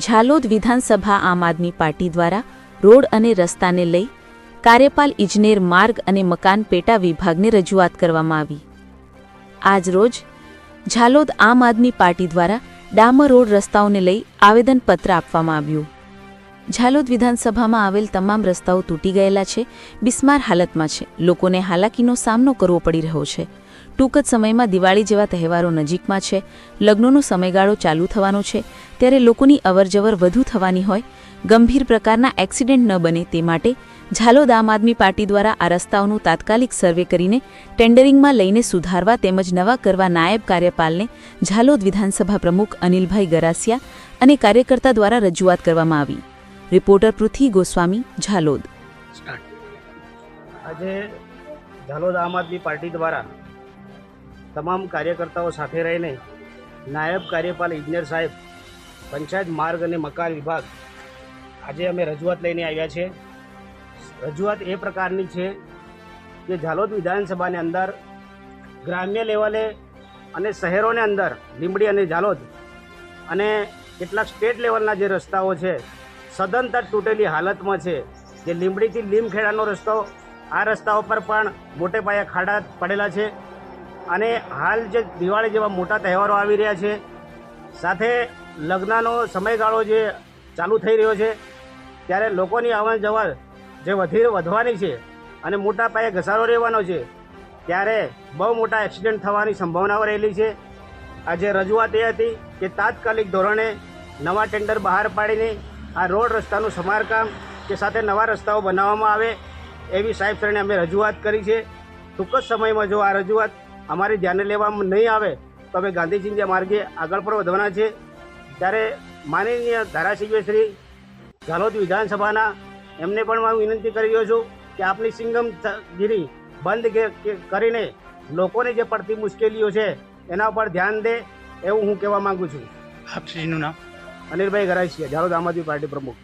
ઝાલોદ વિધાનસભા આમ આદમી પાર્ટી દ્વારા રોડ અને રસ્તાને લઈ કાર્યપાલ ઇજનેર માર્ગ અને મકાન પેટા વિભાગને રજૂઆત કરવામાં આવી. આજ રોજ ઝાલોદ આમ આદમી પાર્ટી દ્વારા ડામર રોડ રસ્તાઓને લઈ આવેદનપત્ર આપવામાં આવ્યું. ઝાલોદ વિધાનસભામાં આવેલ તમામ રસ્તાઓ તૂટી ગયેલા છે, બિસ્માર હાલતમાં છે. લોકોને હાલાકીનો સામનો કરવો પડી રહ્યો છે. ટૂંક જ સમયમાં દિવાળી જેવા તહેવારો નજીકમાં છે. લગ્નોનો સમયગાળો ચાલુ થવાનો છે. ત્યારે લોકોની અવરજવર વધુ થવાની હોય. ગંભીર પ્રકારના એક્સિડન્ટ ન બને તે માટે ઝાલોદ આમ આદમી પાર્ટી દ્વારા આ રસ્તાઓનું તાત્કાલિક સર્વે કરીને ટેન્ડરિંગમાં લઈને સુધારવા તેમજ નવા કરવા નાયબ કાર્યપાલને ઝાલોદ વિધાનસભા પ્રમુખ અનિલભાઈ ગરાસિયા અને કાર્યકર્તા દ્વારા રજૂઆત કરવામાં આવી. રિપોર્ટર પૃથ્વી ગોસ્વામી, ઝાલોદ. આજે ઝાલોદ આમ આદમી પાર્ટી દ્વારા તમામ કાર્યકર્તાઓ સાથે રહીને નાયબ કાર્યપાલ ઇજનેર સાહેબ, પંચાયત માર્ગ અને મકાન વિભાગ આજે અમે રજૂઆત લઈને આવ્યા છીએ રજૂઆત એ પ્રકારની છે કે ઝાલોદ વિધાનસભાની અંદર, ગ્રામ્ય લેવલે અને શહેરોની અંદર, લીંબડી અને ઝાલોદ અને કેટલાક સ્ટેટ લેવલના જે રસ્તાઓ છે, સદંતર તૂટેલી હાલતમાં છે. જે લીંબડીથી લીમખેડાનો રસ્તો, આ રસ્તાઓ પર પણ મોટે પાયે ખાડા પડેલા છે. અને હાલ જે દિવાળી જેવા મોટા તહેવારો આવી રહ્યા છે, સાથે લગ્નનો સમયગાળો જે ચાલુ થઈ રહ્યો છે, ત્યારે લોકોની આવન જવર જે વધી વધવાની છે અને મોટા પાયે ઘસારો રહેવાનો છે, ત્યારે બહુ મોટા એક્સિડન્ટ થવાની સંભાવનાઓ રહેલી છે. આજે રજૂઆત એ હતી કે તાત્કાલિક ધોરણે નવા ટેન્ડર બહાર પાડીને આ રોડ રસ્તાનું સમારકામ કે સાથે નવા રસ્તાઓ બનાવવામાં આવે એવી સાહેબ શ્રેણી અમે રજૂઆત કરી છે. ટૂંક જ સમયમાં જો આ રજૂઆત અમારી ધ્યાને લેવામાં નહીં આવે તો અમે ગાંધીજીના માર્ગે આગળ પણ વધવાના છે ત્યારે માનનીય ધારાસભ્ય શ્રી ઝાલોદ વિધાનસભાના એમને પણ હું વિનંતી કરી રહ્યો છું કે આપની સિંગમગીરી બંધ કરીને લોકોને જે પડતી મુશ્કેલીઓ છે એના ઉપર ધ્યાન દે એવું હું કહેવા માંગુ છું. આપશ્રીનું નામ? અનિલભાઈ ગરાસિયા ઝાલોદ આમ આદમી પાર્ટી પ્રમુખ.